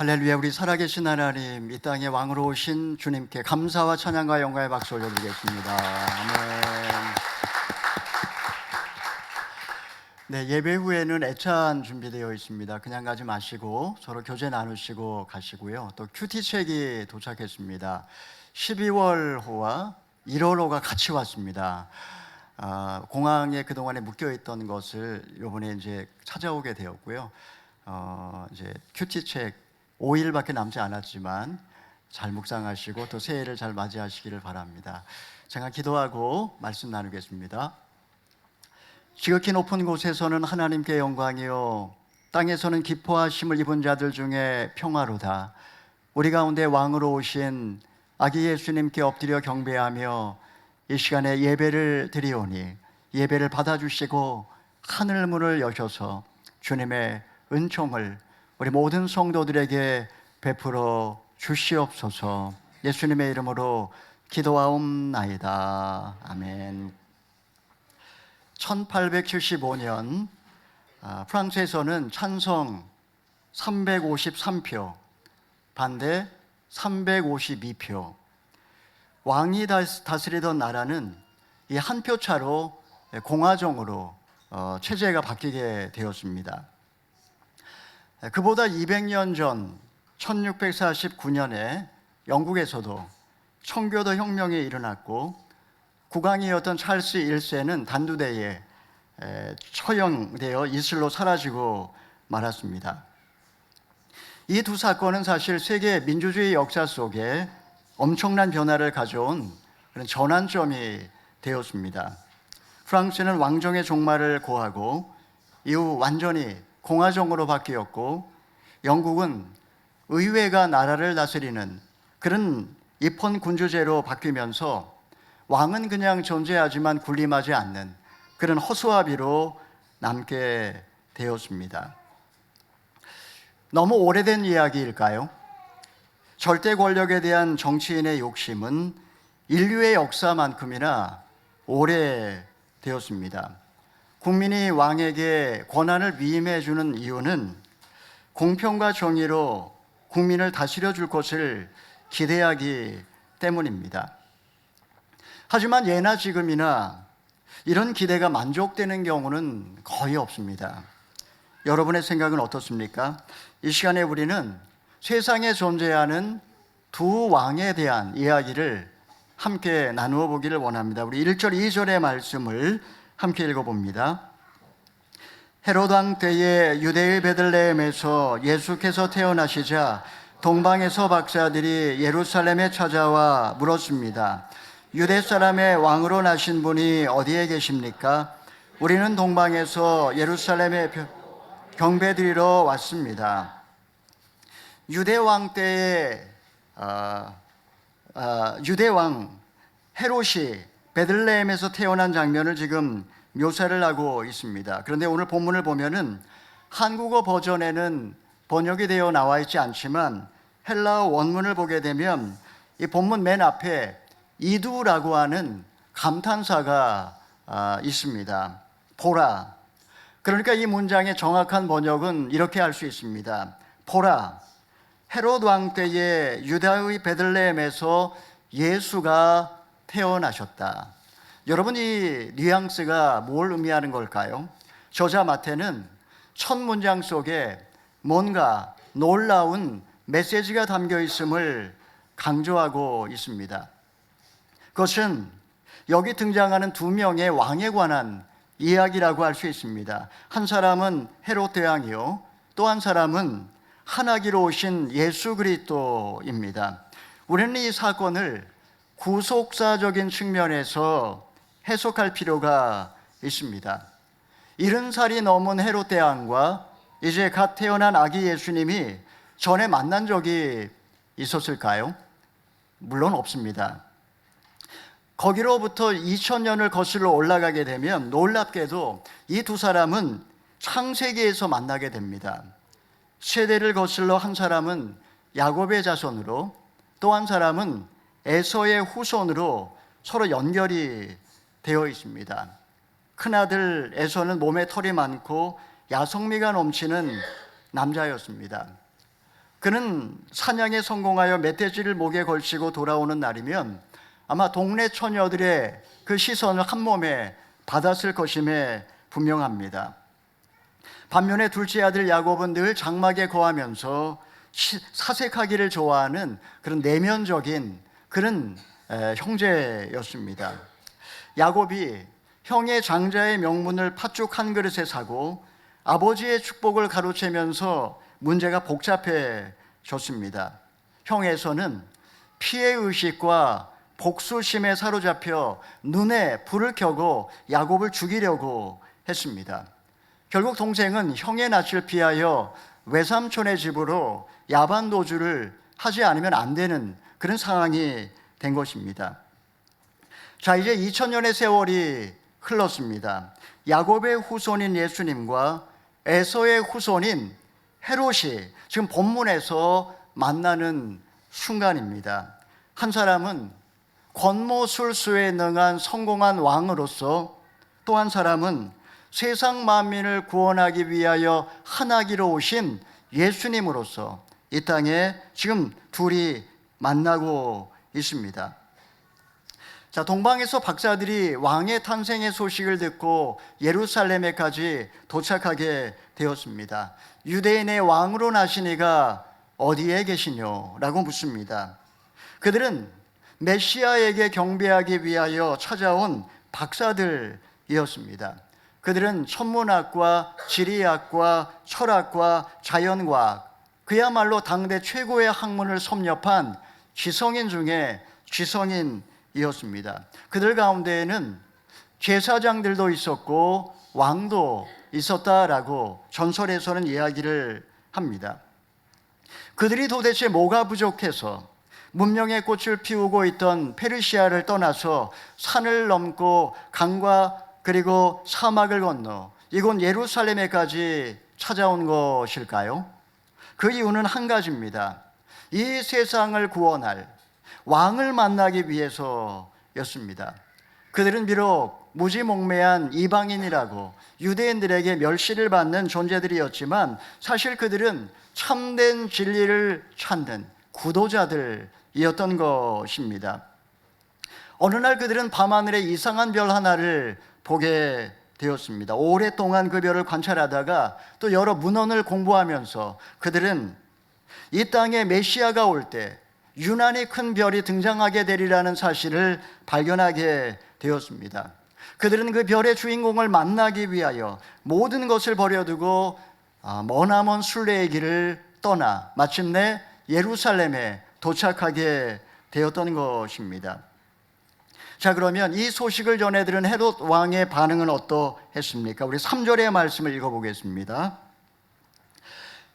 할렐루야 우리 살아계신 하나님 이 땅에 왕으로 오신 주님께 감사와 찬양과 영광의 박수 올려드리겠습니다. 아멘. 네 예배 후에는 애찬 준비되어 있습니다. 그냥 가지 마시고 서로 교제 나누시고 가시고요. 또 큐티 책이 도착했습니다. 12월 호와 1월 호가 같이 왔습니다. 아, 공항에 그동안에 묶여있던 것을 이번에 이제 찾아오게 되었고요. 어, 이제 큐티 책 5일밖에 남지 않았지만 잘 묵상하시고 또 새해를 잘 맞이하시기를 바랍니다. 제가 기도하고 말씀 나누겠습니다. 지극히 높은 곳에서는 하나님께 영광이요 땅에서는 기뻐하심을 입은 자들 중에 평화로다. 우리 가운데 왕으로 오신 아기 예수님께 엎드려 경배하며 이 시간에 예배를 드리오니 예배를 받아주시고 하늘 문을 여셔서 주님의 은총을 우리 모든 성도들에게 베풀어 주시옵소서 예수님의 이름으로 기도하옵나이다. 아멘. 1875년 아, 프랑스에서는 찬성 353표, 반대 352표. 왕이 다스- 다스리던 나라는 이 한 표 차로 공화정으로 어, 체제가 바뀌게 되었습니다. 그보다 200년 전 1649년에 영국에서도 청교도 혁명이 일어났고 국왕이었던 찰스 1세는 단두대에 에, 처형되어 이슬로 사라지고 말았습니다. 이 두 사건은 사실 세계 민주주의 역사 속에 엄청난 변화를 가져온 그런 전환점이 되었습니다. 프랑스는 왕정의 종말을 고하고 이후 완전히 공화정으로 바뀌었고 영국은 의회가 나라를 다스리는 그런 입헌 군주제로 바뀌면서 왕은 그냥 존재하지만 군림하지 않는 그런 허수아비로 남게 되었습니다. 너무 오래된 이야기일까요? 절대 권력에 대한 정치인의 욕심은 인류의 역사만큼이나 오래 되었습니다. 국민이 왕에게 권한을 위임해 주는 이유는 공평과 정의로 국민을 다스려 줄 것을 기대하기 때문입니다. 하지만 예나 지금이나 이런 기대가 만족되는 경우는 거의 없습니다. 여러분의 생각은 어떻습니까? 이 시간에 우리는 세상에 존재하는 두 왕에 대한 이야기를 함께 나누어 보기를 원합니다. 우리 1절, 2절의 말씀을 함께 읽어봅니다. 헤로드 왕 때에 유대의 베들레헴에서 예수께서 태어나시자 동방에서 박사들이 예루살렘에 찾아와 물었습니다. 유대 사람의 왕으로 나신 분이 어디에 계십니까? 우리는 동방에서 예루살렘에 경배드리러 왔습니다. 유대 왕 때에 어, 어, 유대 왕 헤롯이 베들레헴에서 태어난 장면을 지금 묘사를 하고 있습니다. 그런데 오늘 본문을 보면은 한국어 버전에는 번역이 되어 나와 있지 않지만 헬라어 원문을 보게 되면 이 본문 맨 앞에 이두라고 하는 감탄사가 아, 있습니다. 보라. 그러니까 이 문장의 정확한 번역은 이렇게 할 수 있습니다. 보라. 헤롯 왕 때에 유다의 베들레헴에서 예수가 태어나셨다. 여러분 이 뉘앙스가 뭘 의미하는 걸까요? 저자 마태는 첫 문장 속에 뭔가 놀라운 메시지가 담겨 있음을 강조하고 있습니다. 그것은 여기 등장하는 두 명의 왕에 관한 이야기라고 할 수 있습니다. 한 사람은 헤롯 대왕이요. 또 한 사람은 하나기로 오신 예수 그리스도입니다. 우리는 이 사건을 구속사적인 측면에서 해석할 필요가 있습니다. 이른 살이 넘은 헤롯 대왕과 이제 갓 태어난 아기 예수님이 전에 만난 적이 있었을까요? 물론 없습니다. 거기로부터 2000년을 거슬러 올라가게 되면 놀랍게도 이 두 사람은 창세기에서 만나게 됩니다. 세대를 거슬러 한 사람은 야곱의 자손으로 또 한 사람은 에서의 후손으로 서로 연결이 되어 있습니다. 큰아들 에서는 몸에 털이 많고 야성미가 넘치는 남자였습니다. 그는 사냥에 성공하여 멧돼지를 목에 걸치고 돌아오는 날이면 아마 동네 처녀들의 그 시선을 한 몸에 받았을 것임에 분명합니다. 반면에 둘째 아들 야곱은 늘 장막에 거하면서 시- 사색하기를 좋아하는 그런 내면적인 에, 형제였습니다. 야곱이 형의 장자의 명문을 팥죽 한 그릇에 사고 아버지의 축복을 가로채면서 문제가 복잡해졌습니다. 형에서는 피해 의식과 복수심에 사로잡혀 눈에 불을 켜고 야곱을 죽이려고 했습니다. 결국 동생은 형의 낯을 피하여 외삼촌의 집으로 야반 도주를 하지 않으면 안 되는 그런 상황이 된 것입니다. 자, 이제 2000년의 세월이 흘렀습니다. 야곱의 후손인 예수님과 에서의 후손인 헤롯이 지금 본문에서 만나는 순간입니다. 한 사람은 권모술수에 능한 성공한 왕으로서 또 한 사람은 세상 만민을 구원하기 위하여 하나기로 오신 예수님으로서 이 땅에 지금 둘이 만나고 있습니다. 자, 동방에서 박사들이 왕의 탄생의 소식을 듣고 예루살렘에까지 도착하게 되었습니다. 유대인의 왕으로 나시니가 어디에 계시뇨? 라고 묻습니다. 그들은 메시아에게 경배하기 위하여 찾아온 박사들이었습니다. 그들은 천문학과 지리학과 철학과 자연과학 그야말로 당대 최고의 학문을 섭렵한 지성인 중에 지성인이었습니다. 그들 가운데에는 제사장들도 있었고 왕도 있었다라고 전설에서는 이야기를 합니다. 그들이 도대체 뭐가 부족해서 문명의 꽃을 피우고 있던 페르시아를 떠나서 산을 넘고 강과 그리고 사막을 건너 이곳 예루살렘에까지 찾아온 것일까요? 그 이유는 한 가지입니다. 이 세상을 구원할 왕을 만나기 위해서였습니다. 그들은 비록 무지몽매한 이방인이라고 유대인들에게 멸시를 받는 존재들이었지만 사실 그들은 참된 진리를 찾는 구도자들이었던 것입니다. 어느 날 그들은 밤하늘에 이상한 별 하나를 보게 되었습니다. 오랫동안 그 별을 관찰하다가 또 여러 문헌을 공부하면서 그들은 이 땅에 메시아가 올 때 유난히 큰 별이 등장하게 되리라는 사실을 발견하게 되었습니다. 그들은 그 별의 주인공을 만나기 위하여 모든 것을 버려두고 아, 머나먼 순례의 길을 떠나 마침내 예루살렘에 도착하게 되었던 것입니다. 자, 그러면 이 소식을 전해 들은 헤롯 왕의 반응은 어떠했습니까? 우리 3절의 말씀을 읽어 보겠습니다.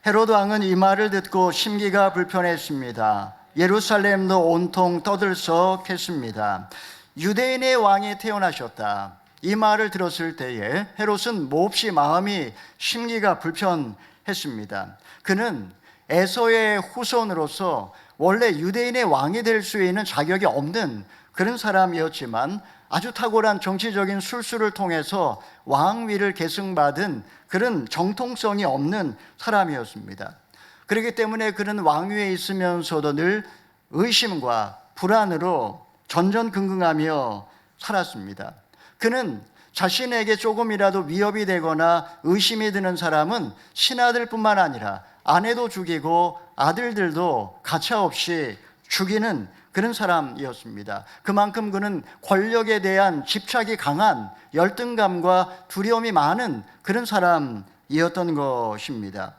헤롯 왕은 이 말을 듣고 심기가 불편했습니다. 예루살렘도 온통 떠들썩했습니다. 유대인의 왕이 태어나셨다. 이 말을 들었을 때에 헤롯은 몹시 마음이 심기가 불편했습니다. 그는 에서의 후손으로서 원래 유대인의 왕이 될 수 있는 자격이 없는 그런 사람이었지만 아주 탁월한 정치적인 술수를 통해서 왕위를 계승받은 그런 정통성이 없는 사람이었습니다. 그렇기 때문에 그는 왕위에 있으면서도 늘 의심과 불안으로 전전긍긍하며 살았습니다. 그는 자신에게 조금이라도 위협이 되거나 의심이 드는 사람은 신하들뿐만 아니라 아내도 죽이고 아들들도 가차없이 죽이는 그런 사람이었습니다. 그만큼 그는 권력에 대한 집착이 강한 열등감과 두려움이 많은 그런 사람이었던 것입니다.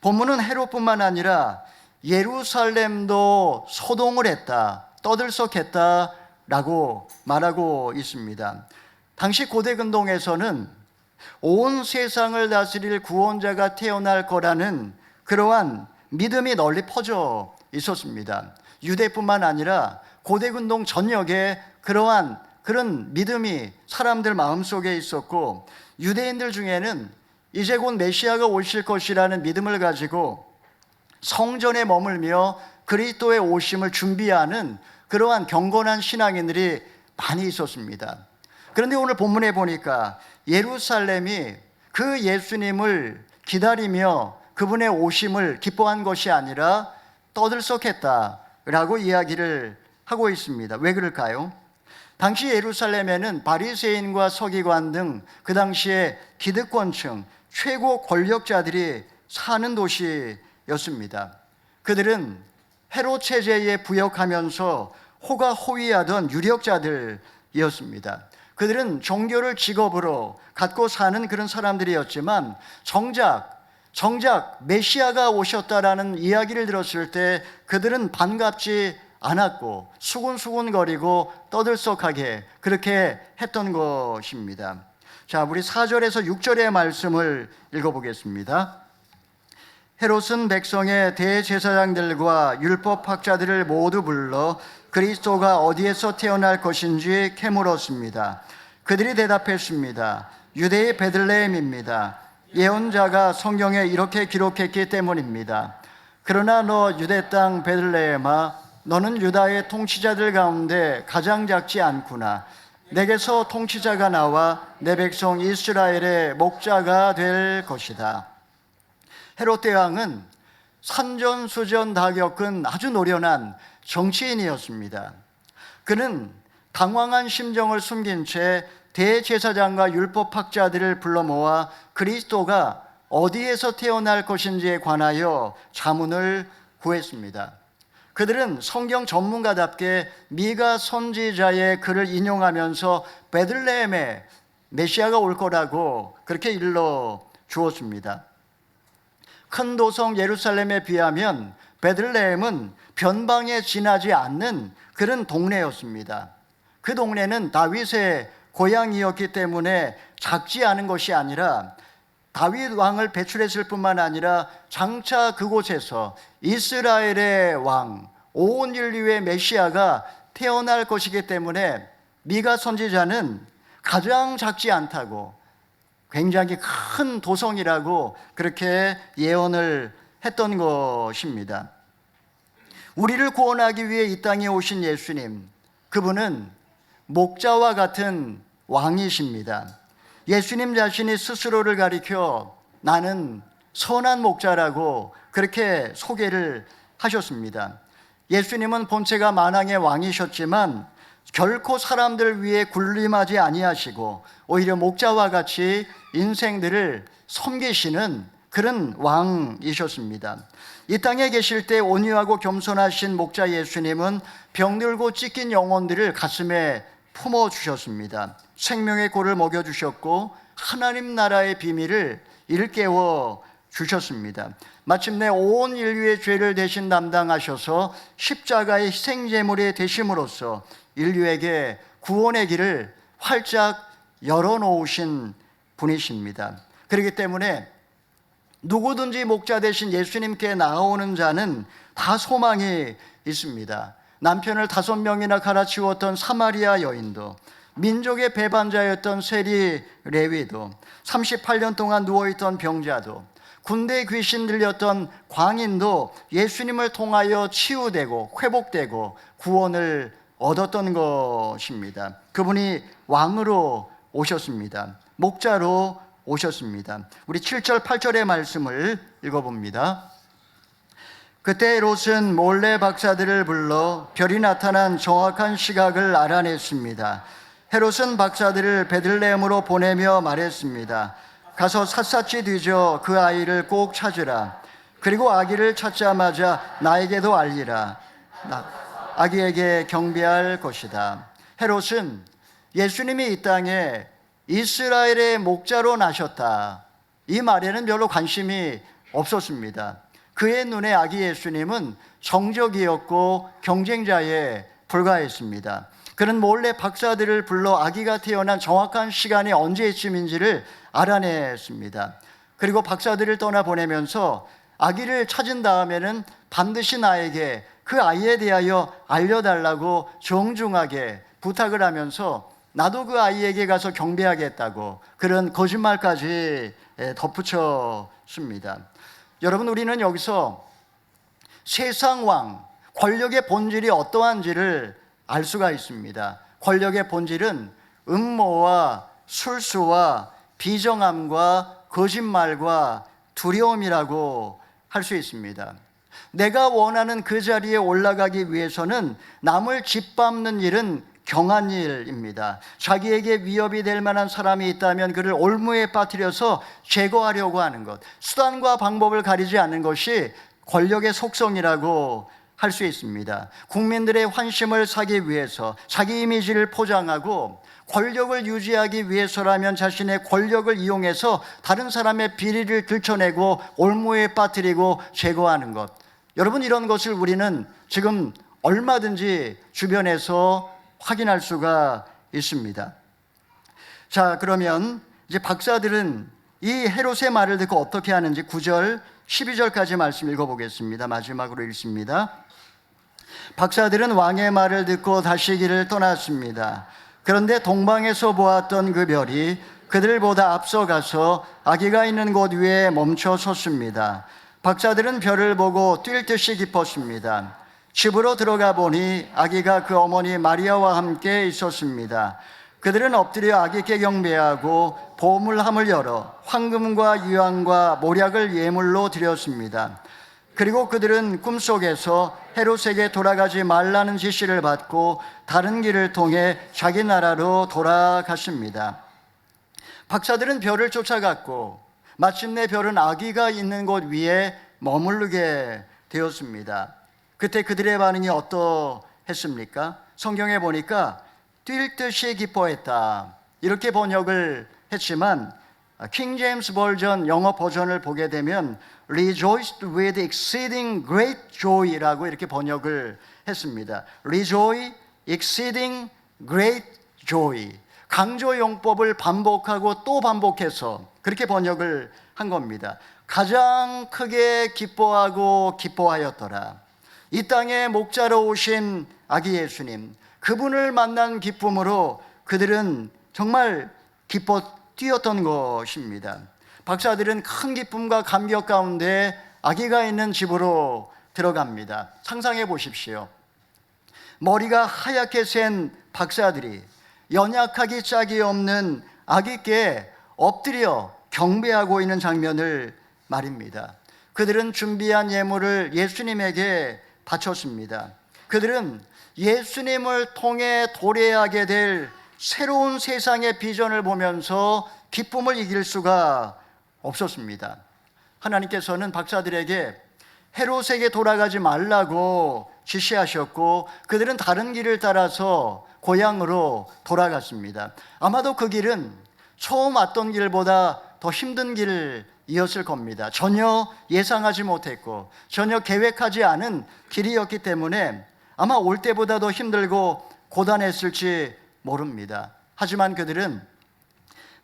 본문은 헤롯뿐만 아니라 예루살렘도 소동을 했다, 떠들썩했다 라고 말하고 있습니다. 당시 고대 근동에서는 온 세상을 다스릴 구원자가 태어날 거라는 그러한 믿음이 널리 퍼져 있었습니다. 유대뿐만 아니라 고대 근동 전역에 그러한 그런 믿음이 사람들 마음속에 있었고 유대인들 중에는 이제 곧 메시아가 오실 것이라는 믿음을 가지고 성전에 머물며 그리스도의 오심을 준비하는 그러한 경건한 신앙인들이 많이 있었습니다. 그런데 오늘 본문에 보니까 예루살렘이 그 예수님을 기다리며 그분의 오심을 기뻐한 것이 아니라 떠들썩했다 라고 이야기를 하고 있습니다. 왜 그럴까요? 당시 예루살렘에는 바리새인과 서기관 등 그 당시에 기득권층 최고 권력자들이 사는 도시였습니다. 그들은 헤롯 체제에 부역하면서 호가 호위하던 유력자들이었습니다. 그들은 종교를 직업으로 갖고 사는 그런 사람들이었지만 정작 정작 메시아가 오셨다라는 이야기를 들었을 때 그들은 반갑지 않았고 수군수군거리고 떠들썩하게 그렇게 했던 것입니다. 자, 우리 4절에서 6절의 말씀을 읽어보겠습니다. 헤롯은 백성의 대제사장들과 율법학자들을 모두 불러 그리스도가 어디에서 태어날 것인지 캐물었습니다. 그들이 대답했습니다. 유대의 베들레헴입니다. 예언자가 성경에 이렇게 기록했기 때문입니다. 그러나 너 유대 땅 베들레헴아 너는 유다의 통치자들 가운데 가장 작지 않구나. 내게서 통치자가 나와 내 백성 이스라엘의 목자가 될 것이다. 헤롯 대왕은 산전수전 다 겪은 아주 노련한 정치인이었습니다. 그는 당황한 심정을 숨긴 채 대제사장과 율법학자들을 불러 모아 그리스도가 어디에서 태어날 것인지에 관하여 자문을 구했습니다. 그들은 성경 전문가답게 미가 선지자의 글을 인용하면서 베들레헴에 메시아가 올 거라고 그렇게 일러 주었습니다. 큰 도성 예루살렘에 비하면 베들레헴은 변방에 지나지 않는 그런 동네였습니다. 그 동네는 다윗의 고향이었기 때문에 작지 않은 것이 아니라 다윗 왕을 배출했을 뿐만 아니라 장차 그곳에서 이스라엘의 왕, 온 인류의 메시아가 태어날 것이기 때문에 미가 선지자는 가장 작지 않다고 굉장히 큰 도성이라고 그렇게 예언을 했던 것입니다. 우리를 구원하기 위해 이 땅에 오신 예수님, 그분은 목자와 같은 왕이십니다. 예수님 자신이 스스로를 가리켜 나는 선한 목자라고 그렇게 소개를 하셨습니다. 예수님은 본체가 만왕의 왕이셨지만 결코 사람들 위해 군림하지 아니하시고 오히려 목자와 같이 인생들을 섬기시는 그런 왕이셨습니다. 이 땅에 계실 때 온유하고 겸손하신 목자 예수님은 병들고 찢긴 영혼들을 가슴에 품어 주셨습니다. 생명의 골을 먹여 주셨고 하나님 나라의 비밀을 일깨워 주셨습니다. 마침내 온 인류의 죄를 대신 담당하셔서 십자가의 희생 제물이 되심으로써 인류에게 구원의 길을 활짝 열어 놓으신 분이십니다. 그렇기 때문에 누구든지 목자 대신 예수님께 나오는 자는 다 소망이 있습니다. 남편을 다섯 명이나 갈아치웠던 사마리아 여인도 민족의 배반자였던 세리 레위도 38년 동안 누워있던 병자도 군대 귀신 들렸던 광인도 예수님을 통하여 치유되고 회복되고 구원을 얻었던 것입니다. 그분이 왕으로 오셨습니다. 목자로 오셨습니다. 우리 7절 8절의 말씀을 읽어봅니다. 그때 롯은 몰래 박사들을 불러 별이 나타난 정확한 시각을 알아냈습니다. 헤롯은 박사들을 베들레헴으로 보내며 말했습니다. 가서 샅샅이 뒤져 그 아이를 꼭 찾으라. 그리고 아기를 찾자마자 나에게도 알리라. 나, 아기에게 경배할 것이다. 헤롯은 예수님이 이 땅에 이스라엘의 목자로 나셨다. 이 말에는 별로 관심이 없었습니다. 그의 눈에 아기 예수님은 정적이었고 경쟁자에 불과했습니다. 그는 몰래 박사들을 불러 아기가 태어난 정확한 시간이 언제쯤인지를 알아냈습니다. 그리고 박사들을 떠나보내면서 아기를 찾은 다음에는 반드시 나에게 그 아이에 대하여 알려달라고 정중하게 부탁을 하면서 나도 그 아이에게 가서 경배하겠다고 그런 거짓말까지 덧붙였습니다. 여러분, 우리는 여기서 세상 왕, 권력의 본질이 어떠한지를 알 수가 있습니다. 권력의 본질은 음모와 술수와 비정함과 거짓말과 두려움이라고 할 수 있습니다. 내가 원하는 그 자리에 올라가기 위해서는 남을 짓밟는 일은 경한 일입니다. 자기에게 위협이 될 만한 사람이 있다면 그를 올무에 빠뜨려서 제거하려고 하는 것. 수단과 방법을 가리지 않는 것이 권력의 속성이라고 할 수 있습니다. 국민들의 환심을 사기 위해서 자기 이미지를 포장하고 권력을 유지하기 위해서라면 자신의 권력을 이용해서 다른 사람의 비리를 들춰내고 올무에 빠뜨리고 제거하는 것. 여러분 이런 것을 우리는 지금 얼마든지 주변에서 확인할 수가 있습니다. 자, 그러면 이제 박사들은 이 헤롯의 말을 듣고 어떻게 하는지 9절, 12절까지 말씀 읽어보겠습니다. 마지막으로 읽습니다. 박사들은 왕의 말을 듣고 다시 길을 떠났습니다. 그런데 동방에서 보았던 그 별이 그들보다 앞서가서 아기가 있는 곳 위에 멈춰 섰습니다. 박사들은 별을 보고 뛸 듯이 기뻤습니다. 집으로 들어가 보니 아기가 그 어머니 마리아와 함께 있었습니다. 그들은 엎드려 아기께 경배하고 보물함을 열어 황금과 유황과 모략을 예물로 드렸습니다. 그리고 그들은 꿈속에서 헤롯에게 돌아가지 말라는 지시를 받고 다른 길을 통해 자기 나라로 돌아갔습니다. 박사들은 별을 쫓아갔고 마침내 별은 아기가 있는 곳 위에 머무르게 되었습니다. 그때 그들의 반응이 어떠했습니까? 성경에 보니까 뛸 듯이 기뻐했다. 이렇게 번역을 했지만 킹 제임스 버전 영어 버전을 보게 되면 rejoiced with exceeding great joy라고 이렇게 번역을 했습니다. rejoice exceeding great joy. 강조 용법을 반복하고 또 반복해서 그렇게 번역을 한 겁니다. 가장 크게 기뻐하고 기뻐하였더라. 이 땅에 목자로 오신 아기 예수님, 그분을 만난 기쁨으로 그들은 정말 기뻐 뛰었던 것입니다. 박사들은 큰 기쁨과 감격 가운데 아기가 있는 집으로 들어갑니다. 상상해 보십시오. 머리가 하얗게 센 박사들이 연약하기 짝이 없는 아기께 엎드려 경배하고 있는 장면을 말입니다. 그들은 준비한 예물을 예수님에게 바쳤습니다. 그들은 예수님을 통해 도래하게 될 새로운 세상의 비전을 보면서 기쁨을 이길 수가 없었습니다. 하나님께서는 박사들에게 헤롯에게 돌아가지 말라고 지시하셨고 그들은 다른 길을 따라서 고향으로 돌아갔습니다. 아마도 그 길은 처음 왔던 길보다 더 힘든 길이었을 겁니다. 전혀 예상하지 못했고 전혀 계획하지 않은 길이었기 때문에 아마 올 때보다 더 힘들고 고단했을지 모릅니다. 하지만 그들은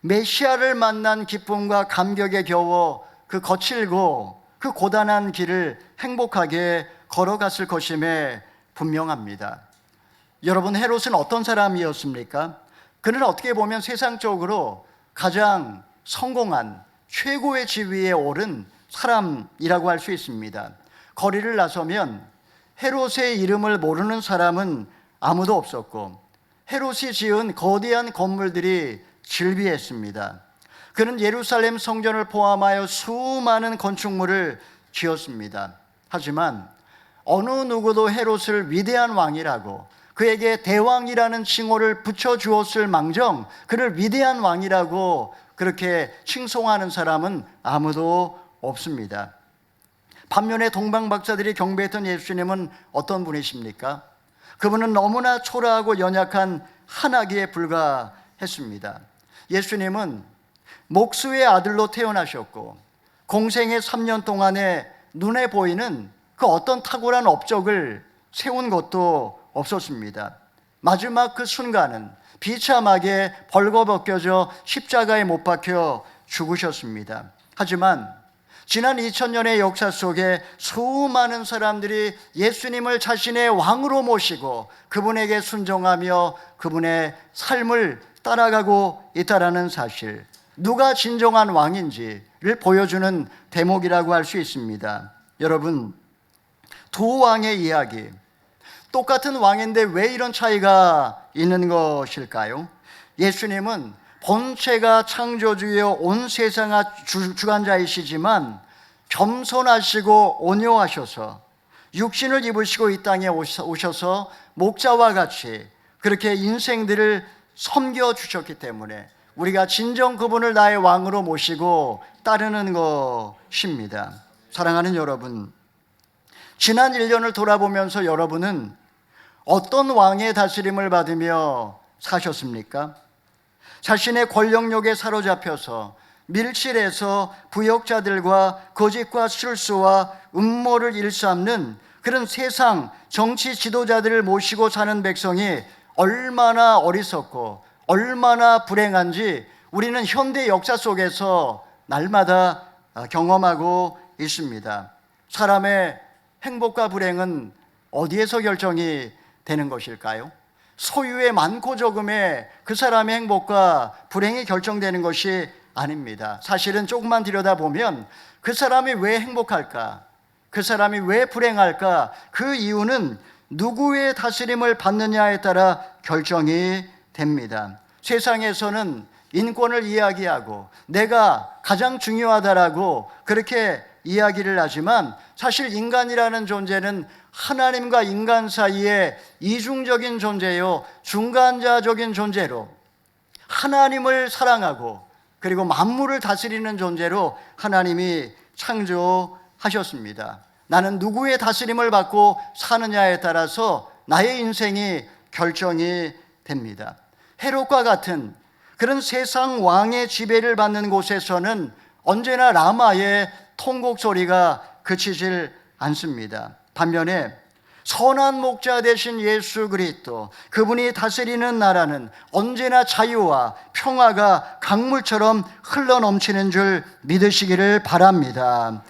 메시아를 만난 기쁨과 감격에 겨워 그 거칠고 그 고단한 길을 행복하게 걸어갔을 것임에 분명합니다. 여러분 헤롯은 어떤 사람이었습니까? 그는 어떻게 보면 세상적으로 가장 성공한 최고의 지위에 오른 사람이라고 할 수 있습니다. 거리를 나서면 헤롯의 이름을 모르는 사람은 아무도 없었고 헤롯이 지은 거대한 건물들이 즐비했습니다. 그는 예루살렘 성전을 포함하여 수많은 건축물을 지었습니다. 하지만 어느 누구도 헤롯을 위대한 왕이라고 그에게 대왕이라는 칭호를 붙여 주었을 망정 그를 위대한 왕이라고 그렇게 칭송하는 사람은 아무도 없습니다. 반면에 동방 박사들이 경배했던 예수님은 어떤 분이십니까? 그분은 너무나 초라하고 연약한 한 아기에 불과했습니다. 예수님은 목수의 아들로 태어나셨고 공생의 3년 동안에 눈에 보이는 그 어떤 탁월한 업적을 세운 것도 없었습니다. 마지막 그 순간은 비참하게 벌거벗겨져 십자가에 못 박혀 죽으셨습니다. 하지만 지난 2000년의 역사 속에 수많은 사람들이 예수님을 자신의 왕으로 모시고 그분에게 순종하며 그분의 삶을 따라가고 있다라는 사실. 누가 진정한 왕인지를 보여주는 대목이라고 할 수 있습니다. 여러분, 두 왕의 이야기. 똑같은 왕인데 왜 이런 차이가 있는 것일까요? 예수님은 본체가 창조주여 온 세상의 주, 주관자이시지만 겸손하시고 온유하셔서 육신을 입으시고 이 땅에 오셔서 목자와 같이 그렇게 인생들을 섬겨 주셨기 때문에 우리가 진정 그분을 나의 왕으로 모시고 따르는 것입니다. 사랑하는 여러분, 지난 1년을 돌아보면서 여러분은 어떤 왕의 다스림을 받으며 사셨습니까? 자신의 권력욕에 사로잡혀서 밀실에서 부역자들과 거짓과 실수와 음모를 일삼는 그런 세상 정치 지도자들을 모시고 사는 백성이 얼마나 어리석고 얼마나 불행한지 우리는 현대 역사 속에서 날마다 경험하고 있습니다. 사람의 행복과 불행은 어디에서 결정이 되는 것일까요? 소유의 많고 적음에 그 사람의 행복과 불행이 결정되는 것이 아닙니다. 사실은 조금만 들여다보면 그 사람이 왜 행복할까? 그 사람이 왜 불행할까? 그 이유는 누구의 다스림을 받느냐에 따라 결정이 됩니다. 세상에서는 인권을 이야기하고 내가 가장 중요하다라고 그렇게 이야기를 하지만 사실 인간이라는 존재는 하나님과 인간 사이에 이중적인 존재요, 중간자적인 존재로 하나님을 사랑하고 그리고 만물을 다스리는 존재로 하나님이 창조하셨습니다. 나는 누구의 다스림을 받고 사느냐에 따라서 나의 인생이 결정이 됩니다. 헤롯과 같은 그런 세상 왕의 지배를 받는 곳에서는 언제나 라마의 통곡 소리가 그치질 않습니다. 반면에 선한 목자 되신 예수 그리스도 그분이 다스리는 나라는 언제나 자유와 평화가 강물처럼 흘러 넘치는 줄 믿으시기를 바랍니다.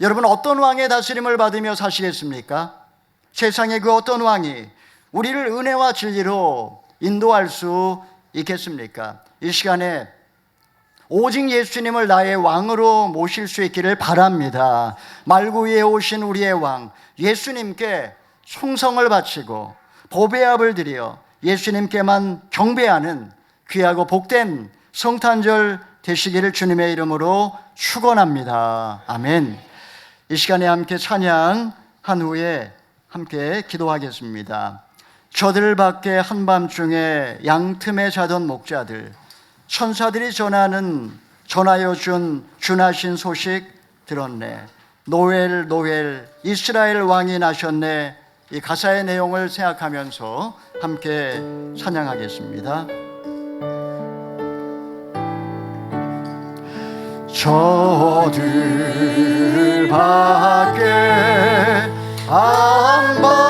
여러분 어떤 왕의 다스림을 받으며 사시겠습니까? 세상의 그 어떤 왕이 우리를 은혜와 진리로 인도할 수 있겠습니까? 이 시간에 오직 예수님을 나의 왕으로 모실 수 있기를 바랍니다. 말구 위에 오신 우리의 왕, 예수님께 충성을 바치고 보배압을 드려 예수님께만 경배하는 귀하고 복된 성탄절 되시기를 주님의 이름으로 축원합니다. 아멘. 이 시간에 함께 찬양한 후에 함께 기도하겠습니다. 저들 밖에 한밤중에 양틈에 자던 목자들 천사들이 전하는 전하여 준 준하신 소식 들었네. 노엘 노엘 이스라엘 왕이 나셨네. 이 가사의 내용을 생각하면서 함께 찬양하겠습니다. 저들 밖에 한밤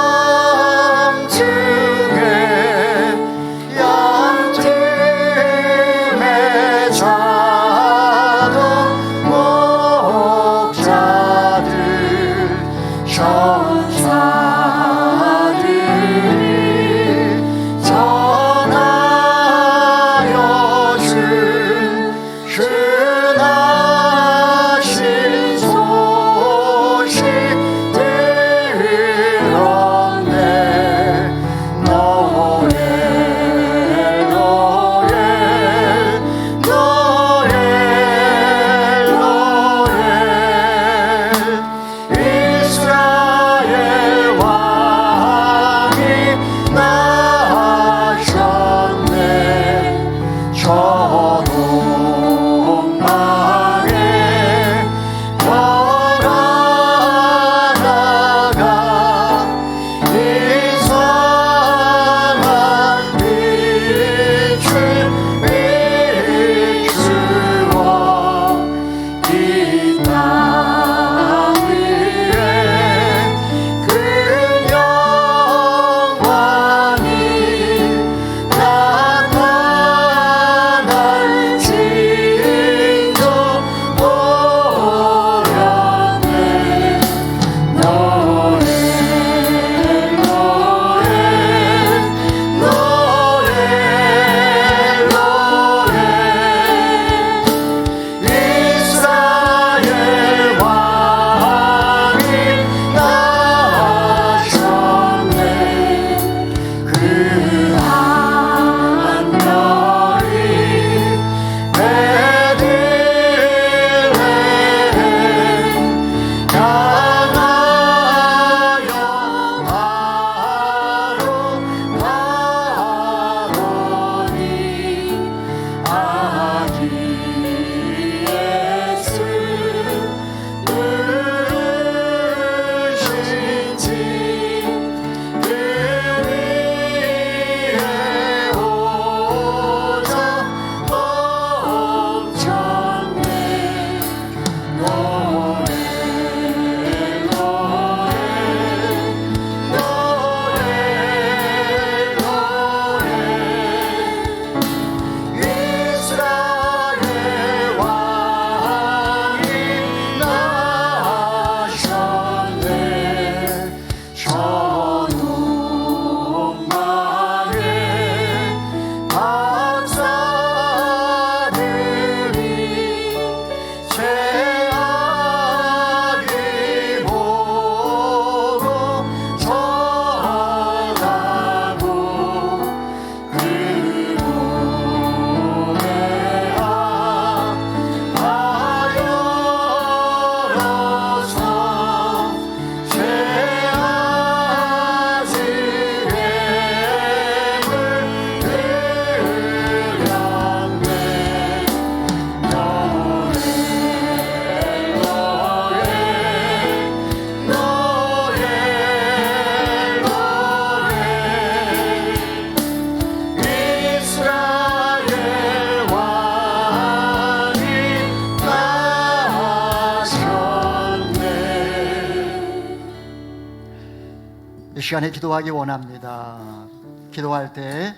시간에 기도하기 원합니다. 기도할 때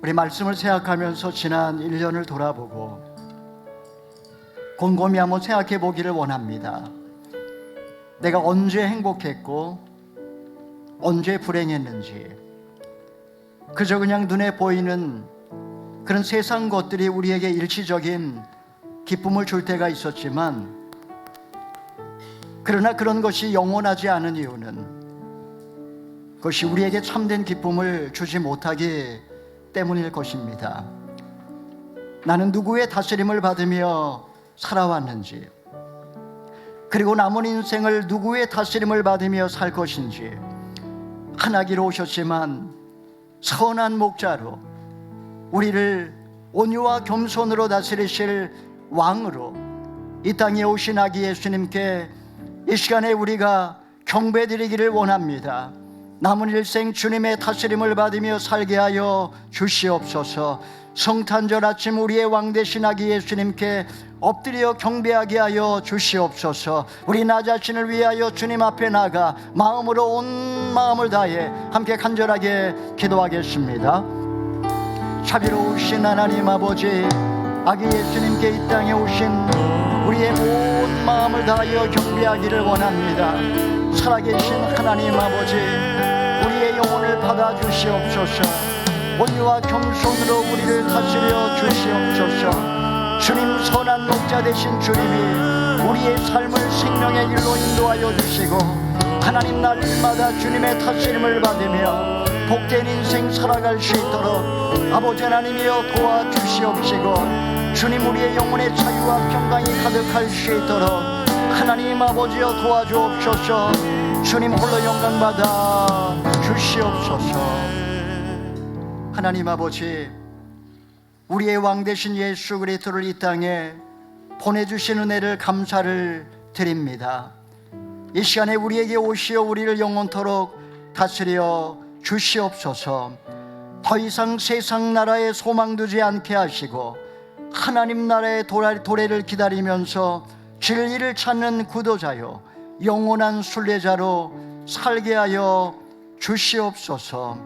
우리 말씀을 생각하면서 지난 1년을 돌아보고 곰곰이 한번 생각해 보기를 원합니다. 내가 언제 행복했고 언제 불행했는지. 그저 그냥 눈에 보이는 그런 세상 것들이 우리에게 일시적인 기쁨을 줄 때가 있었지만 그러나 그런 것이 영원하지 않은 이유는 그것이 우리에게 참된 기쁨을 주지 못하기 때문일 것입니다. 나는 누구의 다스림을 받으며 살아왔는지, 그리고 남은 인생을 누구의 다스림을 받으며 살 것인지, 하나기로 오셨지만 선한 목자로 우리를 온유와 겸손으로 다스리실 왕으로 이 땅에 오신 아기 예수님께 이 시간에 우리가 경배드리기를 원합니다. 남은 일생 주님의 다스림을 받으며 살게 하여 주시옵소서. 성탄절 아침 우리의 왕 되신 아기 예수님께 엎드려 경배하게 하여 주시옵소서. 우리 나 자신을 위하여 주님 앞에 나가 마음으로 온 마음을 다해 함께 간절하게 기도하겠습니다. 자비로우신 하나님 아버지 아기 예수님께 이 땅에 오신 우리의 온 마음을 다하여 경배하기를 원합니다 살아계신 하나님 아버지 영혼을 받아주시옵소서. 온유와 겸손으로 우리를 다스려 주시옵소서. 주님 선한 목자 되신 주님이 우리의 삶을 생명의 길로 인도하여 주시고 하나님 날마다 주님의 다스림을 받으며 복된 인생 살아갈 수 있도록 아버지 하나님이여 도와주시옵시고 주님 우리의 영혼의 자유와 평강이 가득할 수 있도록 하나님 아버지여 도와주옵소서. 주님 홀로 영광 받아 주시옵소서 하나님 아버지 우리의 왕 되신 예수 그리스도를 이 땅에 보내주신 은혜를 감사를 드립니다 이 시간에 우리에게 오시어 우리를 영원토록 다스려 주시옵소서. 더 이상 세상 나라에 소망 두지 않게 하시고 하나님 나라의 도래- 도래를 기다리면서 진리를 찾는 구도자요 영원한 순례자로 살게 하여 주시옵소서.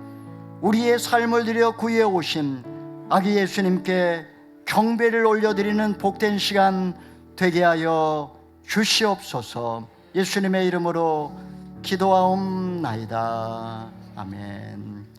우리의 삶을 들여 구해 오신 아기 예수님께 경배를 올려드리는 복된 시간 되게 하여 주시옵소서. 예수님의 이름으로 기도하옵나이다. 아멘.